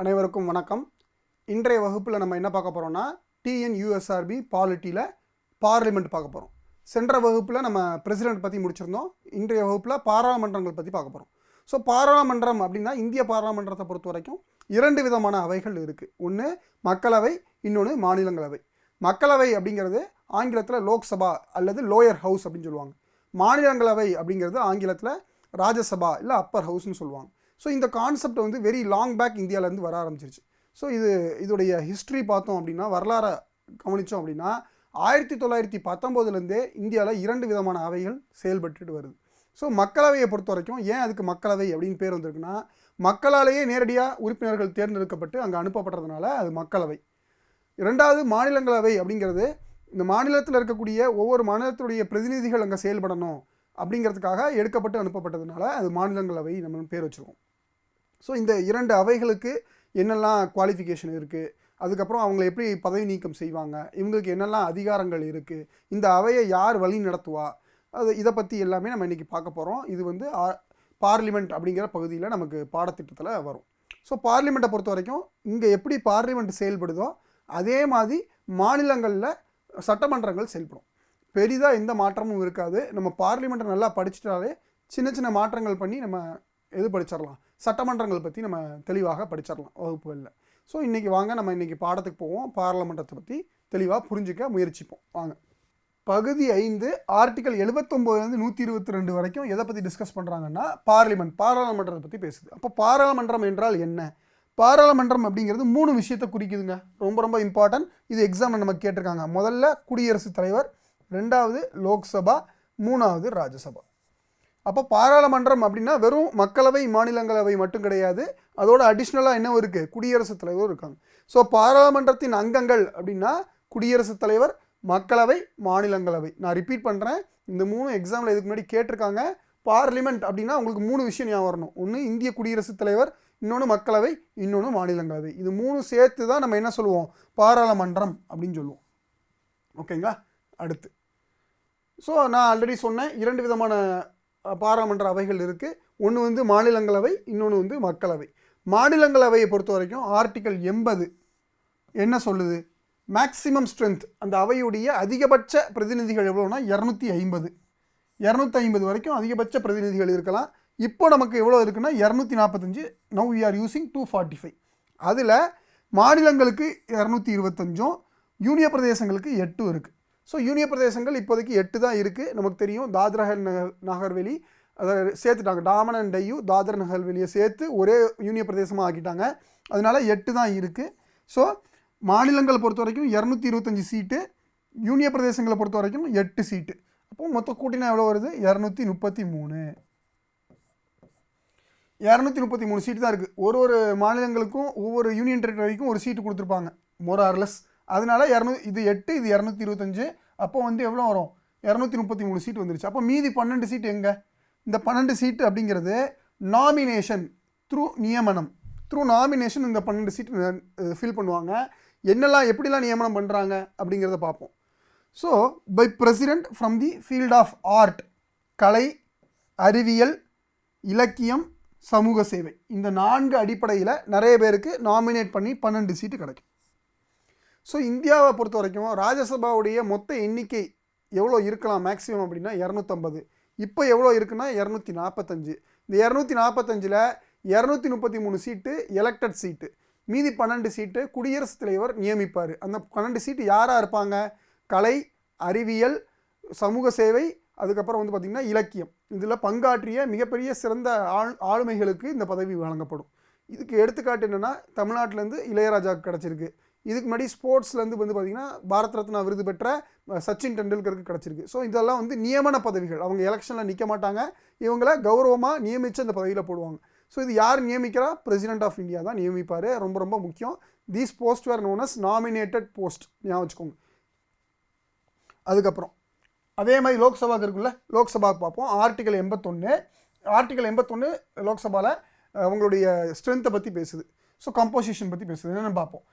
அனைவருக்கும் வணக்கம். இன்றைய வகுப்பில் நம்ம என்ன பார்க்க போகிறோம்னா டிஎன்யூஎஸ்ஆர்பி பாலிட்டியில் பார்லிமெண்ட் பார்க்க போகிறோம் சென்ற வகுப்பில் நம்ம பிரசிடென்ட் பற்றி முடிச்சிருந்தோம். இன்றைய வகுப்பில் பாராளுமன்றங்கள் பற்றி பார்க்க போகிறோம் ஸோ பாராளுமன்றம் அப்படின்னா இந்திய பாராளுமன்றத்தை பொறுத்த வரைக்கும் இரண்டு விதமான அவைகள் இருக்குது ஒன்று மக்களவை இன்னொன்று மாநிலங்களவை. மக்களவை அப்படிங்கிறது ஆங்கிலத்தில் லோக்சபா அல்லது லோயர் ஹவுஸ் அப்படின்னு சொல்லுவாங்க. மாநிலங்களவை அப்படிங்கிறது ஆங்கிலத்தில் ராஜ்யசபா இல்லை அப்பர் ஹவுஸ்னு சொல்லுவாங்க. ஸோ இந்த கான்செப்ட் வந்து வெரி லாங் பேக் இந்தியாவிலேருந்து வர ஆரம்பிச்சிருச்சு. ஸோ இது இதோடைய ஹிஸ்ட்ரி பார்த்தோம் அப்படின்னா வரலாறை கவனித்தோம் அப்படின்னா ஆயிரத்தி தொள்ளாயிரத்தி பத்தொம்போதுலேருந்தே இந்தியாவில் இரண்டு விதமான அவைகள் செயல்பட்டுட்டு வருது. ஸோ மக்களவையை பொறுத்த வரைக்கும் ஏன் அதுக்கு மக்களவை அப்படின்னு பேர் வந்திருக்குன்னா மக்களாலேயே நேரடியாக உறுப்பினர்கள் தேர்ந்தெடுக்கப்பட்டு அங்கே அனுப்பப்படுறதுனால அது மக்களவை. இரண்டாவது மாநிலங்களவை அப்படிங்கிறது இந்த மாநிலத்தில் இருக்கக்கூடிய ஒவ்வொரு மாநிலத்துடைய பிரதிநிதிகள் அங்கே செயல்படணும் அப்படிங்கிறதுக்காக எடுக்கப்பட்டு அனுப்பப்பட்டதுனால அது மாநிலங்களவை நம்ம பேர் வச்சுருக்கோம். ஸோ இந்த இரண்டு அவைகளுக்கு என்னெல்லாம் குவாலிஃபிகேஷன் இருக்குது அதுக்கப்புறம் அவங்கள எப்படி பதவி நீக்கம் செய்வாங்க? இவங்களுக்கு என்னெல்லாம் அதிகாரங்கள் இருக்குது இந்த அவையை யார் வழி நடத்துவா? அது இதை பற்றி எல்லாமே நம்ம இன்றைக்கி பார்க்க போகிறோம் இது வந்து பார்லிமெண்ட் அப்படிங்கிற பகுதியில் நமக்கு பாடத்திட்டத்தில் வரும். ஸோ பார்லிமெண்ட்டை பொறுத்த வரைக்கும் இங்கே எப்படி பார்லிமெண்ட் செயல்படுதோ அதே மாதிரி மாநிலங்களில் சட்டமன்றங்கள் செயல்படும். பெரிதாக எந்த மாற்றமும் இருக்காது. நம்ம பார்லிமெண்ட்டை நல்லா படிச்சிட்டாலே சின்ன சின்ன மாற்றங்கள் பண்ணி நம்ம எது படிச்சிடலாம். சட்டமன்றங்கள் பற்றி நம்ம தெளிவாக படிச்சிடலாம் வகுப்புகளில். ஸோ இன்றைக்கி வாங்க நம்ம இன்றைக்கி பாடத்துக்கு போவோம். பாராளுமன்றத்தை பற்றி தெளிவாக புரிஞ்சிக்க முயற்சிப்போம். வாங்க. பகுதி ஐந்து ஆர்டிக்கல் எழுபத்தொம்போதுலேருந்து நூற்றி இருபத்தி ரெண்டு வரைக்கும் எதை பற்றி டிஸ்கஸ் பண்ணுறாங்கன்னா பார்லிமெண்ட் பாராளுமன்றத்தை பற்றி பேசுது. அப்போ பாராளுமன்றம் என்றால் என்ன? பாராளுமன்றம் அப்படிங்கிறது மூணு விஷயத்தை குறிக்குதுங்க. ரொம்ப ரொம்ப இம்பார்ட்டன்ட் இது எக்ஸாமில் நம்ம கேட்டிருக்காங்க. முதல்ல குடியரசுத் தலைவர் ரெண்டாவது லோக்சபா மூணாவது ராஜ்யசபா. அப்போ பாராளுமன்றம் அப்படின்னா வெறும் மக்களவை மாநிலங்களவை மட்டும் கிடையாது. அதோட அடிஷ்னலாக என்னவும் இருக்குது குடியரசுத் தலைவரும் இருக்காங்க. ஸோ பாராளுமன்றத்தின் அங்கங்கள் அப்படின்னா குடியரசுத் தலைவர் மக்களவை மாநிலங்களவை. நான் ரிப்பீட் பண்ணுறேன் இந்த மூணு எக்ஸாமில் இதுக்கு முன்னாடி கேட்டிருக்காங்க. பார்லிமெண்ட் அப்படின்னா உங்களுக்கு மூணு விஷயம் ஞாபகம் வரணும். ஒன்று இந்திய குடியரசுத் தலைவர் இன்னொன்று மக்களவை இன்னொன்று மாநிலங்களவை. இது மூணு சேர்த்து தான் நம்ம என்ன சொல்லுவோம்? பாராளுமன்றம் அப்படின்னு சொல்லுவோம். ஓகேங்களா அடுத்து. ஸோ நான் ஆல்ரெடி சொன்னேன். இரண்டு விதமான பாராளுமன்ற அவைகள் இருக்குது ஒன்று வந்து மாநிலங்களவை இன்னொன்று வந்து மக்களவை. மாநிலங்களவையை பொறுத்த வரைக்கும் ஆர்டிக்கல் எண்பது என்ன சொல்லுது? மேக்சிமம் ஸ்ட்ரென்த் அந்த அவையுடைய அதிகபட்ச பிரதிநிதிகள் எவ்வளோனா இரநூத்தி ஐம்பது. இரநூத்தி ஐம்பது வரைக்கும் அதிகபட்ச பிரதிநிதிகள் இருக்கலாம். இப்போ நமக்கு எவ்வளோ இருக்குன்னா இரநூத்தி நாற்பத்தஞ்சு now we are using two forty five அதில் மாநிலங்களுக்கு இரநூத்தி இருபத்தஞ்சும் யூனிய பிரதேசங்களுக்கு எட்டும் இருக்குது ஸோ யூனிய பிரதேசங்கள் இப்போதைக்கு எட்டு தான் இருக்குது நமக்கு தெரியும் தாத்ரா நகர் நாகர்வேலி அதை சேர்த்துட்டாங்க. டாமன் அண்ட் டையூ தாதர் நகர்வெளியை சேர்த்து ஒரே யூனியன் பிரதேசமாக ஆக்கிட்டாங்க. அதனால் எட்டு தான் இருக்குது ஸோ மாநிலங்களை பொறுத்த வரைக்கும் இரநூத்தி இருபத்தஞ்சி சீட்டு யூனிய பிரதேசங்களை பொறுத்த வரைக்கும் எட்டு சீட்டு. அப்போ மொத்தம் கூட்டினா எவ்வளோ வருது? இரநூத்தி முப்பத்தி மூணு. இரநூத்தி முப்பத்தி மூணு சீட்டு தான் இருக்குது ஒரு ஒரு மாநிலங்களுக்கும் ஒவ்வொரு யூனியன் டெரிட்டரிக்கும் ஒரு சீட்டு கொடுத்துருப்பாங்க. மோர் ஆர்லெஸ் அதனால இரநூ இது எட்டு இது இரநூத்தி இருபத்தஞ்சு அப்போ வந்து எவ்வளோ வரும்? இரநூத்தி முப்பத்தி மூணு சீட் வந்துருச்சு. அப்போ மீதி பன்னெண்டு சீட் எங்கே? இந்த பன்னெண்டு சீட்டு அப்படிங்கிறது நாமினேஷன் த்ரூ நியமனம். த்ரூ நாமினேஷன் இந்த பன்னெண்டு சீட்டு ஃபில் பண்ணுவாங்க. என்னெல்லாம் எப்படிலாம் நியமனம் பண்ணுறாங்க அப்படிங்கிறத பார்ப்போம். So by president from the field of art கலை அறிவியல் இலக்கியம் சமூக சேவை. இந்த நான்கு அடிப்படையில் நிறைய பேருக்கு நாமினேட் பண்ணி பன்னெண்டு சீட்டு கிடைக்கும். ஸோ இந்தியாவை பொறுத்த வரைக்கும் ராஜ்யசபாவுடைய மொத்த எண்ணிக்கை எவ்வளோ இருக்கலாம் மேக்ஸிமம் அப்படின்னா இரநூத்தம்பது. இப்போ எவ்வளோ இருக்குன்னா இரநூத்தி நாற்பத்தஞ்சு இந்த இரநூத்தி நாற்பத்தஞ்சில் இரநூத்தி முப்பத்தி மூணு சீட்டு எலெக்டட் சீட்டு மீதி பன்னெண்டு சீட்டு குடியரசுத் தலைவர் நியமிப்பார். அந்த பன்னெண்டு சீட்டு யாராக இருப்பாங்க? கலை அறிவியல் சமூக சேவை அதுக்கப்புறம் வந்து பார்த்திங்கன்னா இலக்கியம். இதில் பங்காற்றிய மிகப்பெரிய சிறந்த ஆள் ஆளுமைகளுக்கு இந்த பதவி வழங்கப்படும். இதுக்கு எடுத்துக்காட்டு என்னென்னா தமிழ்நாட்டிலேருந்து இளையராஜாவுக்கு கிடச்சிருக்கு. இதுக்கு முன்னாடி ஸ்போர்ட்ஸ்லேருந்து வந்து பார்த்திங்கன்னா பாரத் ரத்னா விருது பெற்ற சச்சின் டெண்டுல்கருக்கு கிடச்சிருக்கு. ஸோ இதெல்லாம் வந்து நியமன பதவிகள். அவங்க எலெக்ஷனில் நிற்க மாட்டாங்க. இவங்கள கௌரவமாக நியமித்து அந்த பதவியில் போடுவாங்க. ஸோ இது யார் நியமிக்கிறா? பிரசிடென்ட் ஆஃப் இந்தியா தான் நியமிப்பார். ரொம்ப ரொம்ப முக்கியம். These post were known as nominated post ஞாபகம் வச்சுக்கோங்க. அதுக்கப்புறம் அதே மாதிரி லோக்சபாவுக்கு இருக்குல்ல லோக்சபாவுக்கு பார்ப்போம். ஆர்டிகல் எண்பத்தொன்று ஆர்டிகல் எண்பத்தொன்று லோக்சபாவில் அவங்களுடைய ஸ்ட்ரென்த்தை பற்றி பேசுது. ஸோ கம்போசிஷன் பற்றி பேசுது. என்னென்னு பார்ப்போம்.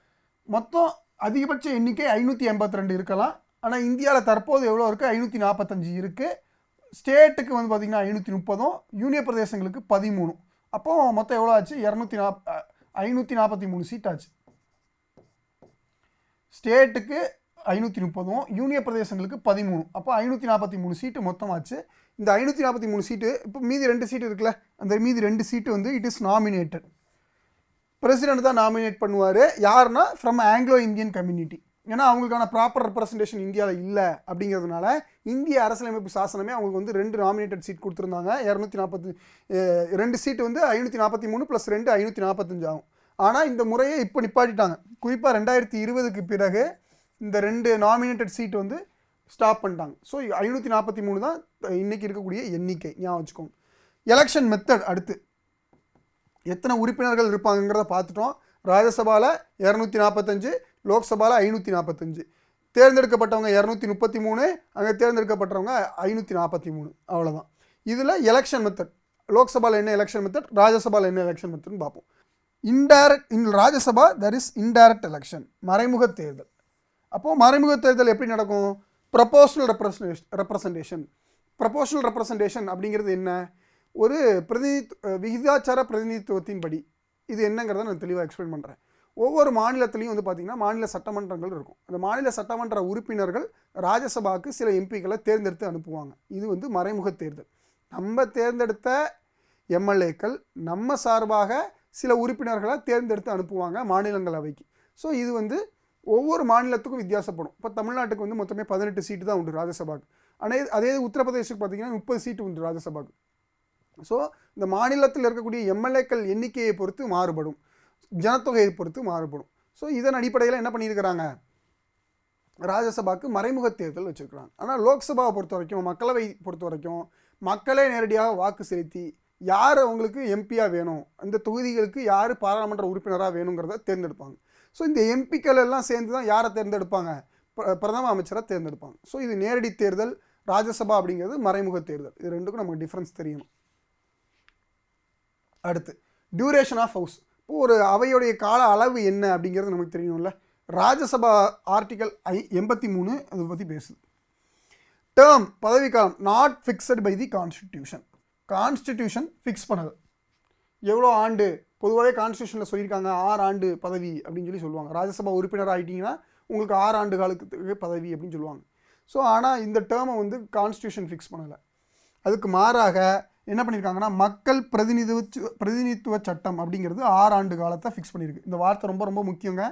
மொத்தம் அதிகபட்ச எண்ணிக்கை ஐநூற்றி எண்பத்தி ரெண்டு இருக்கலாம். ஆனால் இந்தியாவில் தற்போது எவ்வளோ இருக்குது ஐநூற்றி நாற்பத்தஞ்சு இருக்குது ஸ்டேட்டுக்கு வந்து பார்த்திங்கன்னா ஐநூற்றி முப்பதும் யூனிய பிரதேசங்களுக்கு பதிமூணும் அப்போது மொத்தம் எவ்வளோ ஆச்சு? இரநூத்தி நாப் ஐநூற்றி நாற்பத்தி மூணு சீட் ஆச்சு. ஸ்டேட்டுக்கு ஐநூற்றி முப்பதும் யூனியன் பிரதேசங்களுக்கு பதிமூணு. அப்போ ஐநூற்றி நாற்பத்தி மூணு சீட்டு மொத்தமாச்சு. இந்த ஐநூற்றி நாற்பத்தி மூணு சீட்டு இப்போ மீதி ரெண்டு சீட்டு இருக்குல்ல அந்த மீதி ரெண்டு சீட்டு வந்து இட் இஸ் நாமினேட்டட் பிரசிடென்ட் தான் நாமினேட் பண்ணுவார். யாருன்னா ஃப்ரம் ஆங்கிலோ இந்தியன் கம்யூனிட்டி ஏன்னா அவங்களுக்கான ப்ராப்பர் ரெப்ரசன்டேஷன் இந்தியாவில் இல்லை அப்படிங்கிறதுனால இந்திய அரசியலமைப்பு சாசனமே அவங்களுக்கு வந்து ரெண்டு நாமினேட்டட் சீட் கொடுத்துருந்தாங்க. இரநூத்தி நாற்பத்தி ரெண்டு சீட்டு வந்து ஐநூற்றி நாற்பத்தி மூணு ப்ளஸ் ரெண்டு ஐநூற்றி நாற்பத்தஞ்சு ஆகும். ஆனால் இந்த முறையை இப்போ நிப்பாட்டிட்டாங்க. குறிப்பாக ரெண்டாயிரத்தி இருபதுக்கு பிறகு இந்த ரெண்டு நாமினேட்டட் சீட் வந்து ஸ்டாப் பண்ணிட்டாங்க. ஸோ ஐநூற்றி நாற்பத்தி மூணு தான் இன்றைக்கி இருக்கக்கூடிய எண்ணிக்கை. ஞாபகம் வச்சுக்கோங்க. எலெக்ஷன் மெத்தட் அடுத்து. எத்தனை உறுப்பினர்கள் இருப்பாங்கங்கிறத பார்த்துட்டோம். ராஜ்யசபாவில் இரநூத்தி நாற்பத்தஞ்சு லோக்சபாவில் ஐநூற்றி நாற்பத்தஞ்சு தேர்ந்தெடுக்கப்பட்டவங்க இரநூத்தி முப்பத்தி மூணு அங்கே தேர்ந்தெடுக்கப்பட்டவங்க ஐநூற்றி நாற்பத்தி மூணு. அவ்வளோதான் இதில் எலெக்ஷன் மெத்தட் லோக்சபாவில் என்ன எலெக்ஷன் மெத்தட் ராஜ்யசபாவில் என்ன எலெக்ஷன் மெத்தட்னு பார்ப்போம். Indirect in Rajya Sabha there is indirect election மறைமுக தேர்தல். அப்போது மறைமுக தேர்தல் எப்படி நடக்கும்? Proportional representation representation proportional representation அப்படிங்கிறது என்ன? ஒரு பிரதி விகிதாச்சார பிரதிநிதித்துவத்தின் படி. இது என்னங்கிறத நான் தெளிவாக எக்ஸ்பிளைன் பண்ணுறேன் ஒவ்வொரு மாநிலத்திலையும் வந்து பார்த்திங்கன்னா மாநில சட்டமன்றங்கள் இருக்கும். அந்த மாநில சட்டமன்ற உறுப்பினர்கள் ராஜ்யசபாவுக்கு சில எம்பிக்களை தேர்ந்தெடுத்து அனுப்புவாங்க. இது வந்து மறைமுக தேர்தல். நம்ம தேர்ந்தெடுத்த எம்எல்ஏக்கள் நம்ம சார்பாக சில உறுப்பினர்களை தேர்ந்தெடுத்து அனுப்புவாங்க மாநிலங்களவைக்கு. ஸோ இது வந்து ஒவ்வொரு மாநிலத்துக்கும் வித்தியாசப்படும். இப்போ தமிழ்நாட்டுக்கு வந்து மொத்தமே பதினெட்டு சீட்டு தான் உண்டு ராஜ்யசபாக்கு. ஆனால் அதே உத்தரப்பிரதேசத்துக்கு பார்த்தீங்கன்னா முப்பது சீட்டு உண்டு ராஜ்யசபாக்கு. ஸோ இந்த மாநிலத்தில் இருக்கக்கூடிய எம்எல்ஏக்கள் எண்ணிக்கையை பொறுத்து மாறுபடும். ஜனத்தொகையை பொறுத்து மாறுபடும். ஸோ இதன் அடிப்படையில் என்ன பண்ணியிருக்கிறாங்க? ராஜ்யசபாக்கு மறைமுக தேர்தல் வச்சுருக்கிறாங்க. ஆனால் லோக்சபாவை பொறுத்த வரைக்கும் மக்களவை பொறுத்த வரைக்கும் மக்களே நேரடியாக வாக்கு செலுத்தி யார் அவங்களுக்கு எம்பியாக வேணும்? இந்த தொகுதிகளுக்கு யார் பாராளுமன்ற உறுப்பினராக வேணுங்கிறத தேர்ந்தெடுப்பாங்க. ஸோ இந்த எம்பிக்கள் எல்லாம் சேர்ந்து தான் யாரை தேர்ந்தெடுப்பாங்க? பிரதம அமைச்சரை தேர்ந்தெடுப்பாங்க. ஸோ இது நேரடி தேர்தல் ராஜ்யசபா அப்படிங்கிறது மறைமுக தேர்தல். இது ரெண்டுக்கும் நமக்கு டிஃப்ரென்ஸ் தெரியணும். அடுத்து டியூரேஷன் ஆஃப் ஹவுஸ் இப்போ ஒரு அவையுடைய கால அளவு என்ன அப்படிங்கிறது நமக்கு தெரியணும்ல. ராஜ்யசபா ஆர்டிக்கல் ஐ எண்பத்தி மூணு அதை பற்றி பேசுது. டேர்ம் பதவிக்காலம் not fixed by the constitution constitution fix பண்ணது. எவ்வளோ ஆண்டு? பொதுவாகவே கான்ஸ்டியூஷனில் சொல்லியிருக்காங்க ஆறு ஆண்டு பதவி அப்படின்னு சொல்லி சொல்லுவாங்க. ராஜ்யசபா உறுப்பினர் ஆகிட்டிங்கன்னா உங்களுக்கு ஆறு ஆண்டு காலத்துக்கு பதவி அப்படின்னு சொல்லுவாங்க. ஸோ ஆனால் இந்த டேர்மை வந்து கான்ஸ்டியூஷன் ஃபிக்ஸ் பண்ணலை. அதுக்கு மாறாக என்ன பண்ணியிருக்காங்கன்னா மக்கள் பிரதிநிதித்துவ பிரதிநிதித்துவ சட்டம் அப்படிங்கிறது ஆறு ஆண்டு காலத்தை ஃபிக்ஸ் பண்ணியிருக்கு. இந்த வார்த்தை ரொம்ப ரொம்ப முக்கியங்க.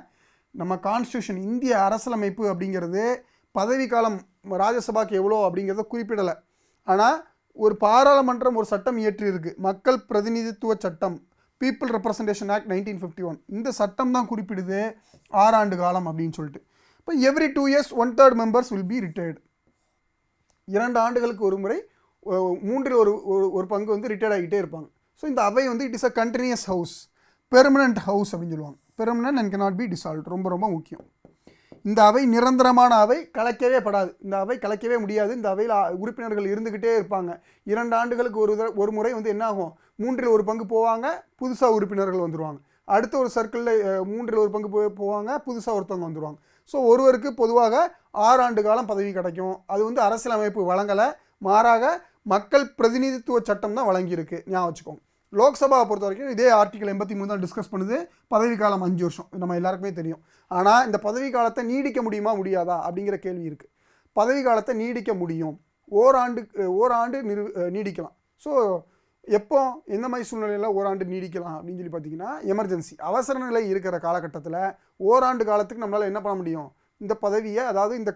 நம்ம கான்ஸ்டியூஷன் இந்திய அரசியலமைப்பு அப்படிங்கிறது பதவி காலம் ராஜ்யசபாக்கு எவ்வளோ அப்படிங்கிறத குறிப்பிடலை. ஆனால் ஒரு பாராளுமன்றம் ஒரு சட்டம் இயற்றியிருக்கு. மக்கள் பிரதிநிதித்துவ சட்டம் people representation act nineteen fifty one இந்த சட்டம் தான் குறிப்பிடுது. ஆறாண்டு காலம் அப்படின்னு சொல்லிட்டு. இப்போ every two years one third members will be retired இரண்டு ஆண்டுகளுக்கு ஒரு முறை மூன்றில் ஒரு ஒரு- ஒரு பங்கு வந்து ரிட்டையர்ட் ஆகிட்டே இருப்பாங்க. ஸோ இந்த அவை வந்து it is a continuous house permanent house அப்படின்னு சொல்லுவாங்க. Permanent and can not be dissolve ரொம்ப ரொம்ப முக்கியம். இந்த அவை நிரந்தரமான அவை கலைக்கவே படாது. இந்த அவை கலைக்கவே முடியாது. இந்த அவையில் உறுப்பினர்கள் இருந்துக்கிட்டே இருப்பாங்க. இரண்டு ஆண்டுகளுக்கு ஒரு ஒரு முறை வந்து என்னாகும் மூன்றில் ஒரு பங்கு போவாங்க புதுசாக உறுப்பினர்கள் வந்துடுவாங்க அடுத்த ஒரு சர்க்கிளில் மூன்றில் ஒரு பங்கு போவாங்க புதுசாக ஒருத்தவங்க வந்துடுவாங்க ஸோ ஒருவருக்கு பொதுவாக ஆறு ஆண்டு காலம் பதவி கிடைக்கும். அது வந்து அரசியலமைப்பு வழங்கலை. மாறாக மக்கள் பிரதிநிதித்துவ சட்டம் தான் வழங்கியிருக்கு. ஞாபகம் வச்சுக்கோங்க. லோக்சபாவை பொறுத்த வரைக்கும் இதே ஆர்டிகல் எண்பத்தி மூணு தான் டிஸ்கஸ் பண்ணுது. பதவி காலம் அஞ்சு வருஷம். நம்ம எல்லாருக்குமே தெரியும். ஆனால் இந்த பதவி காலத்தை நீடிக்க முடியுமா முடியாதா? அப்படிங்கிற கேள்வி இருக்குது பதவி காலத்தை நீடிக்க முடியும். ஓராண்டு ஓராண்டு நிறு நீடிக்கலாம். ஸோ எப்போ எந்த மாதிரி சூழ்நிலையில் ஓராண்டு நீடிக்கலாம் அப்படின்னு சொல்லி பார்த்தீங்கன்னா எமர்ஜென்சி அவசர நிலை இருக்கிற காலகட்டத்தில் ஓராண்டு காலத்துக்கு நம்மளால் என்ன பண்ண முடியும்? இந்த பதவியை அதாவது இந்த